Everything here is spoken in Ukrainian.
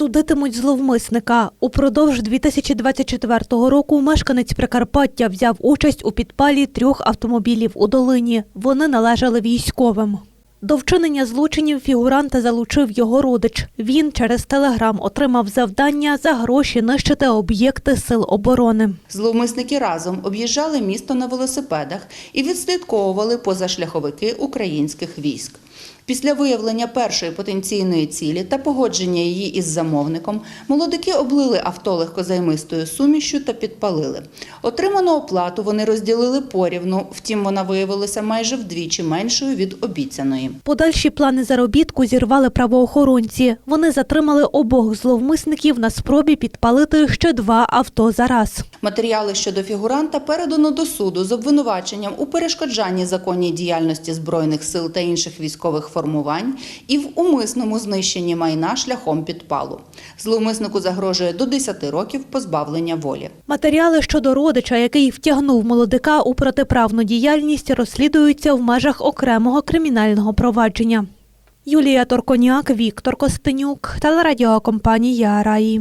Судитимуть зловмисника. Упродовж 2024 року мешканець Прикарпаття взяв участь у підпалі трьох автомобілів у долині. Вони належали військовим. До вчинення злочинів фігуранта залучив його родич. Він через телеграм отримав завдання за гроші нищити об'єкти сил оборони. Зловмисники разом об'їжджали місто на велосипедах і відслідковували позашляховики українських військ. Після виявлення першої потенційної цілі та погодження її із замовником, молодики облили авто легкозаймистою сумішю та підпалили. Отриману оплату вони розділили порівну, втім вона виявилася майже вдвічі меншою від обіцяної. Подальші плани заробітку зірвали правоохоронці. Вони затримали обох зловмисників на спробі підпалити ще два авто зараз. Матеріали щодо фігуранта передано до суду з обвинуваченням у перешкоджанні законній діяльності збройних сил та інших військових формувань і в умисному знищенні майна шляхом підпалу. Зловмиснику загрожує до 10 років позбавлення волі. Матеріали щодо родича, який втягнув молодика у протиправну діяльність, розслідуються в межах окремого кримінального провадження. Юлія Торконяк, Віктор Костенюк, телерадіокомпанія Раї.